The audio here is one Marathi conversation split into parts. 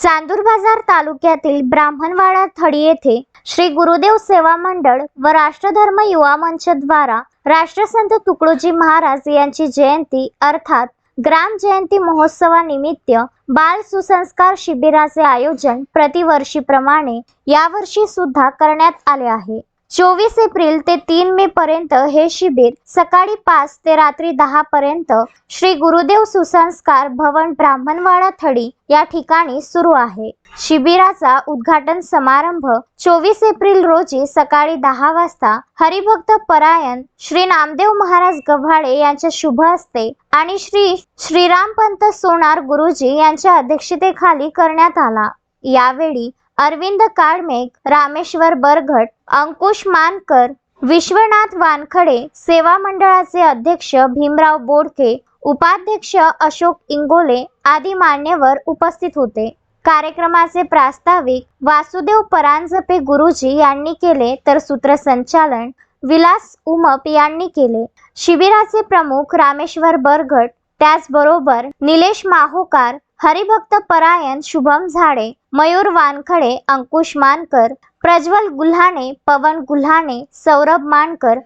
चांदूर बाजार तालुक्यातील ब्राह्मणवाडा थडी येथे श्री गुरुदेव सेवा मंडळ व राष्ट्रधर्म युवा मंच द्वारा राष्ट्रसंत तुकडोजी महाराज यांची जयंती अर्थात ग्राम जयंती महोत्सवानिमित्त बाल सुसंस्कार शिबिराचे आयोजन प्रतिवर्षीप्रमाणे यावर्षी सुद्धा करण्यात आले आहे. चोवीस एप्रिल ते तीन मे पर्यंत हे शिबिर सकाळी पाच ते रात्री दहा पर्यंत श्री गुरुदेव सुसंस्कार भवन ब्राह्मणवाडा थडी या ठिकाणी सुरू आहे. शिबिराचा उद्घाटन समारंभ चोवीस एप्रिल रोजी सकाळी दहा वाजता हरिभक्त परायण श्री नामदेव महाराज गव्हाळे यांच्या शुभ हस्ते आणि श्री श्रीरामपंत सोनार गुरुजी यांच्या अध्यक्षतेखाली करण्यात आला. यावेळी अरविंद काळमेघ रामेश्वर बरघट अंकुश मानकर विश्वनाथ वानखडे सेवा मंडळाचे अध्यक्ष भीमराव बोडके उपाध्यक्ष अशोक इंगोले आदी मान्यवर उपस्थित होते. कार्यक्रमाचे प्रास्ताविक वासुदेव परांजपे गुरुजी यांनी केले तर सूत्रसंचालन विलास उमप यांनी केले. शिबिराचे प्रमुख रामेश्वर बरघट त्याचबरोबर निलेश माहोकार हरिभक्त परायण शुभम झाडे मयूर वानखडे अंकुश मानकर प्रज्वल गुल्हाणे पवन गुल्हाणे सौरभ मानकर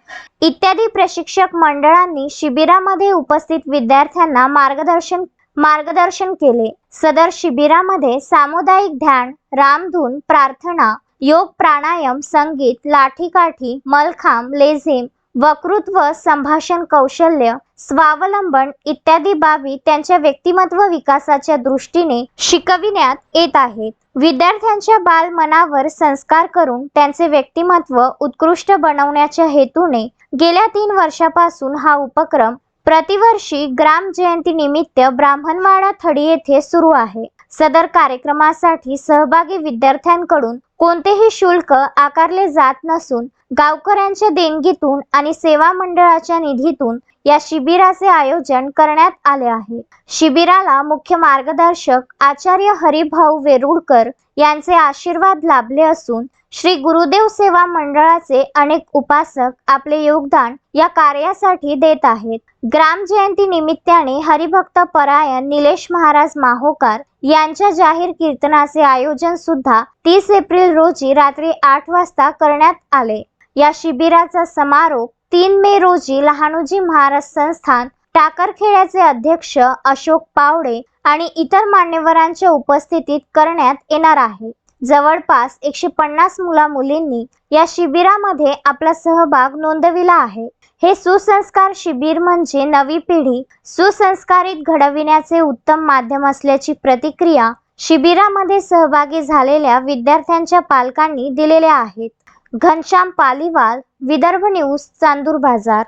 इत्यादी प्रशिक्षक मंडळांनी शिबिरामध्ये उपस्थित विद्यार्थ्यांना मार्गदर्शन मार्गदर्शन केले. सदर शिबिरामध्ये सामुदायिक ध्यान रामधून प्रार्थना योग प्राणायाम संगीत लाठीकाठी मलखांब लेझिम वक्तृत्व संभाषण कौशल्य स्वावलंबन इत्यादी बाबी त्यांच्या व्यक्तिमत्व विकासाच्या दृष्टीने शिकविण्यात येत आहेत. विद्यार्थ्यांच्या बालमनावर संस्कार करून त्यांचे व्यक्तिमत्व उत्कृष्ट बनवण्याच्या हेतूने गेल्या तीन वर्षापासून हा उपक्रम प्रतिवर्षी ग्राम जयंती निमित्त ब्राह्मणवाडा थडी येथे सुरू आहे. सदर कार्यक्रमासाठी सहभागी विद्यार्थ्यांकडून कोणतेही शुल्क आकारले जात नसून गावकऱ्यांच्या देणगीतून आणि सेवा मंडळाच्या निधीतून या शिबिराचे आयोजन करण्यात आले आहे. शिबिराला मुख्य मार्गदर्शक आचार्य हरिभाऊ वेरुळकर यांचे आशीर्वाद लाभले असून श्री गुरुदेव सेवा मंडळाचे अनेक उपासक आपले योगदान या कार्यासाठी देत आहेत. ग्राम जयंती निमित्ताने हरिभक्त परायण निलेश महाराज माहोकार यांच्या जाहीर कीर्तनाचे आयोजन सुद्धा तीस एप्रिल रोजी रात्री आठ वाजता करण्यात आले. या शिबिराचा समारोप तीन मे रोजी लहानोजी महाराज संस्थान टाकरखेड्याचे अध्यक्ष अशोक पावडे आणि इतर मान्यवरांच्या उपस्थितीत करण्यात येणार आहे. जवळपास एकशे पन्नास मुला मुलींनी या शिबिरामध्ये आपला सहभाग नोंदविला आहे. हे सुसंस्कार शिबिर म्हणजे नवी पिढी सुसंस्कारित घडविण्याचे उत्तम माध्यम असल्याची प्रतिक्रिया शिबिरामध्ये सहभागी झालेल्या विद्यार्थ्यांच्या पालकांनी दिलेल्या आहेत. घनश्याम पालीवाल विदर्भ न्यूज चांदूर बाजार.